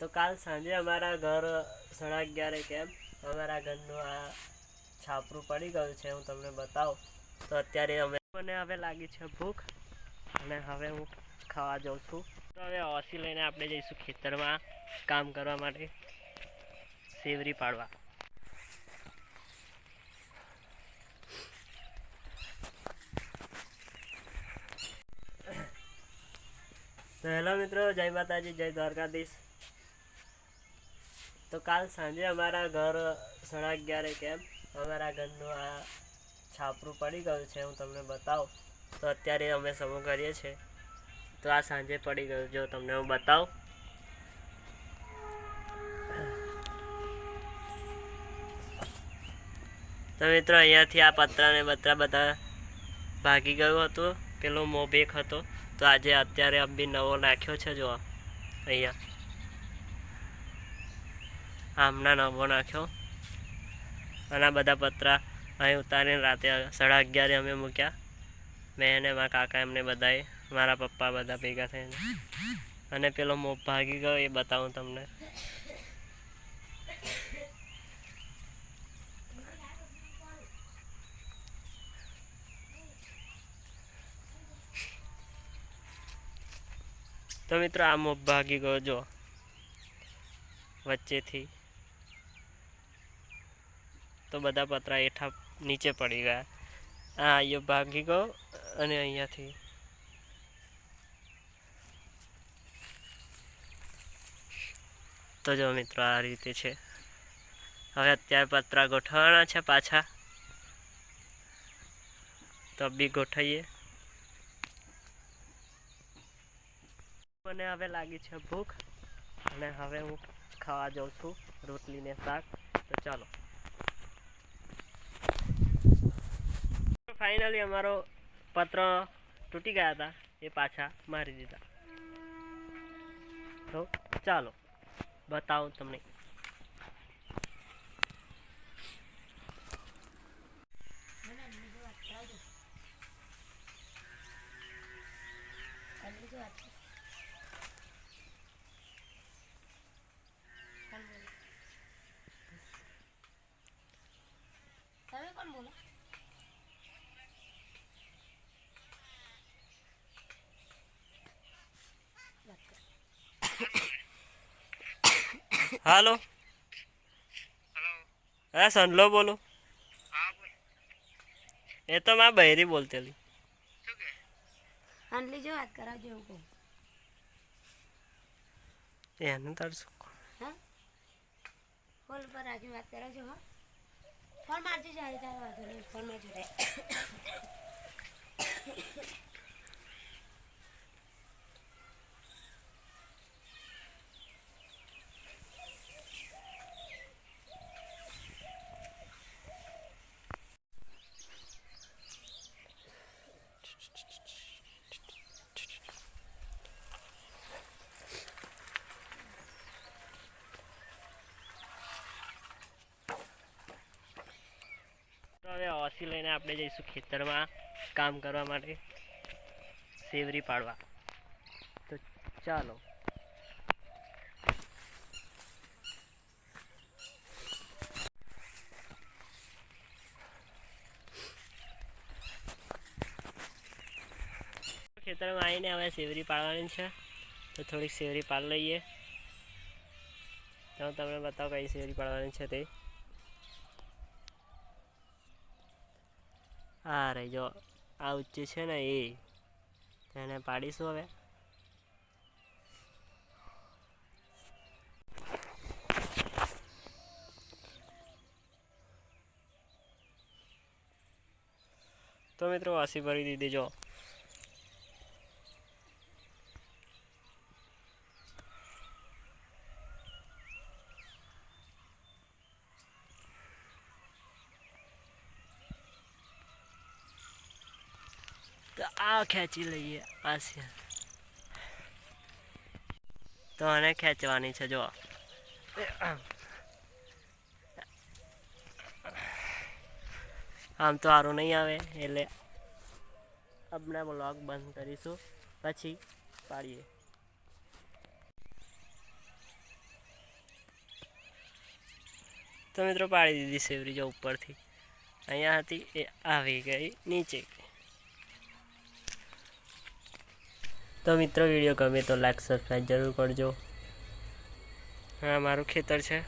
તો કાલ સાંજે અમારા ઘર સાડા અગિયારે કેમ? અમારા ઘરનું આ છાપરું પડી ગયું છે, હું તમને બતાવું. તો અત્યારે અમે મને હવે લાગી છે ભૂખ, અને હવે હું ખાવા જાઉં છું. તો હવે ઓસી લઈને આપણે જઈશું ખેતરમાં કામ કરવા માટે સેવરી પાડવા. તો હેલો મિત્રો, જય માતાજી, જય દ્વારકાધીશ. તો કાલ સાંજે અમારા ઘર સાડા અગિયારે કેમ? અમારા ઘરનું આ છાપરું પડી ગયું છે, હું તમને બતાવું. તો અત્યારે અમે સમૂહ કરીએ છીએ તો આ સાંજે પડી ગયું જો તમને હું બતાવું. તો મિત્રો, અહીંયાથી આ પતરા ને બતરા બધા ભાગી ગયું હતું. પેલો મોભેક હતો. તો આજે અત્યારે બી નવો નાખ્યો છે જો અહીંયા. આમના નવો નાખ્યો. અને આ બધા પતરા અહીં ઉતારીને રાતે સાડા અગિયારે અમે મૂક્યા. મેં અને મારા કાકા એમને બધાએ, મારા પપ્પા બધા ભેગા થઈને. અને પેલો મોપ ભાગી ગયો, એ બતાવું તમને. તો મિત્રો, આ મોપ ભાગી ગયો, જો. વચ્ચેથી. તો બધા પતરા હેઠા નીચે પડી ગયા. આ અહીંયા ભાગી ગયો અને અહીંયાથી તો જો મિત્રો આ રીતે છે. હવે અત્યારે પતરા ગોઠવવાના છે પાછા. તો બી ગોઠવીએ. મને હવે લાગી છે ભૂખ અને હવે હું ખાવા જાઉં છું રોટલી ને શાક. તો ચાલો. ફાઇનલી અમારો પત્ર તૂટી ગયા હતા. એ પાછા મારી દીધા. તો ચાલો બતાવું તમને. હાલો. હા સંડલો બોલો. એ તો માં બહેરી બોલતેલી. આંટલી જો વાત કરાવજો એવું કહું. એને તાર શું હા? ફોન પર રાખી વાત કરાવજો હા. ફોન મારજો જ્યારે તારે વાંધો નહીં ફોન મારજો. ઓસી લઈને આપણે જઈશું ખેતરમાં કામ કરવા માટે સેવરી પાડવા. તો ચાલો. ખેતરમાં આવીને હવે સેવરી પાડવાની છે. તો થોડીક સેવરી પાડી લઈએ. તો તમને બતાવો કઈ સેવરી પાડવાની છે તે. આ રહી જો આ ઉચ્ચ છે ને એ. તેને પાડીશું હવે. તો મિત્રો વાસી ભરી દીધી જો. આ ખેંચી લઈએ, આ છે. તો આને ખેંચવાની છે જો આમ તો સારું નહીં આવે, એટલે આપણે બ્લોગ બંધ કરીશું, પછી પાડીએ. તો મિત્રો પાડી દીધી સેવરી જો ઉપરથી. અહીંયા હતી, એ આવી ગઈ, નીચે. તો મિત્રો વીડિયો ગમે તો લાઈક સબસ્ક્રાઈબ જરૂર કરજો. હા મારું ખેતર છે.